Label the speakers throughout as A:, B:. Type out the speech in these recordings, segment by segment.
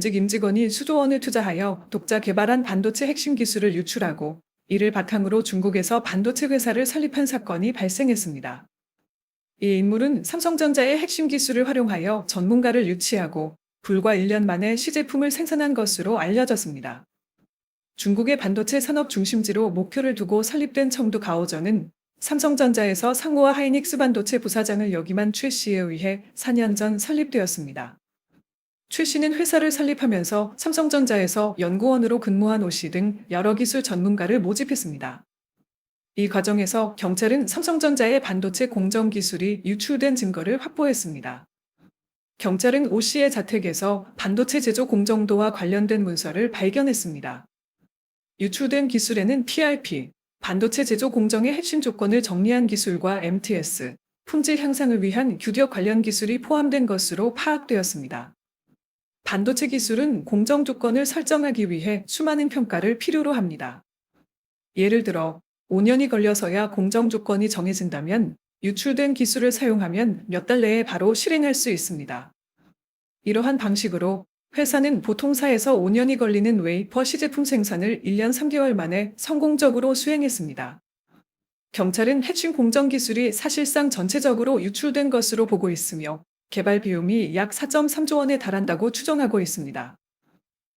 A: 직 임직원이 수조 원을 투자하여 독자 개발한 반도체 핵심 기술을 유출하고 이를 바탕으로 중국에서 반도체 회사를 설립한 사건이 발생했습니다. 이 인물은 삼성전자의 핵심 기술을 활용하여 전문가를 유치하고 불과 1년 만에 시제품을 생산한 것으로 알려졌습니다. 중국의 반도체 산업 중심지로 목표를 두고 설립된 청두 가오전은 삼성전자에서 상호와 하이닉스 반도체 부사장을 역임한 최 씨에 의해 4년 전 설립되었습니다. 최 씨는 회사를 설립하면서 삼성전자에서 연구원으로 근무한 오 씨 등 여러 기술 전문가를 모집했습니다. 이 과정에서 경찰은 삼성전자의 반도체 공정 기술이 유출된 증거를 확보했습니다. 경찰은 오 씨의 자택에서 반도체 제조 공정도와 관련된 문서를 발견했습니다. 유출된 기술에는 PRP, 반도체 제조 공정의 핵심 조건을 정리한 기술과 MTS, 품질 향상을 위한 규격 관련 기술이 포함된 것으로 파악되었습니다. 반도체 기술은 공정 조건을 설정하기 위해 수많은 평가를 필요로 합니다. 예를 들어 5년이 걸려서야 공정 조건이 정해진다면 유출된 기술을 사용하면 몇 달 내에 바로 실행할 수 있습니다. 이러한 방식으로 회사는 보통 4에서 5년이 걸리는 웨이퍼 시제품 생산을 1년 3개월 만에 성공적으로 수행했습니다. 경찰은 핵심 공정 기술이 사실상 전체적으로 유출된 것으로 보고 있으며 개발 비용이 약 4.3조 원에 달한다고 추정하고 있습니다.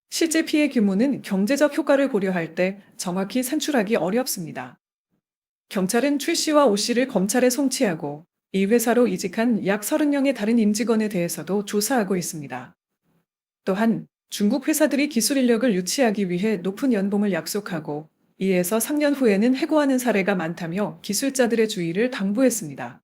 A: 실제 피해 규모는 경제적 효과를 고려할 때 정확히 산출하기 어렵습니다. 경찰은 최 씨와 오 씨를 검찰에 송치하고 이 회사로 이직한 약 30명의 다른 임직원에 대해서도 조사하고 있습니다. 또한 중국 회사들이 기술 인력을 유치하기 위해 높은 연봉을 약속하고 이에서 3년 후에는 해고하는 사례가 많다며 기술자들의 주의를 당부했습니다.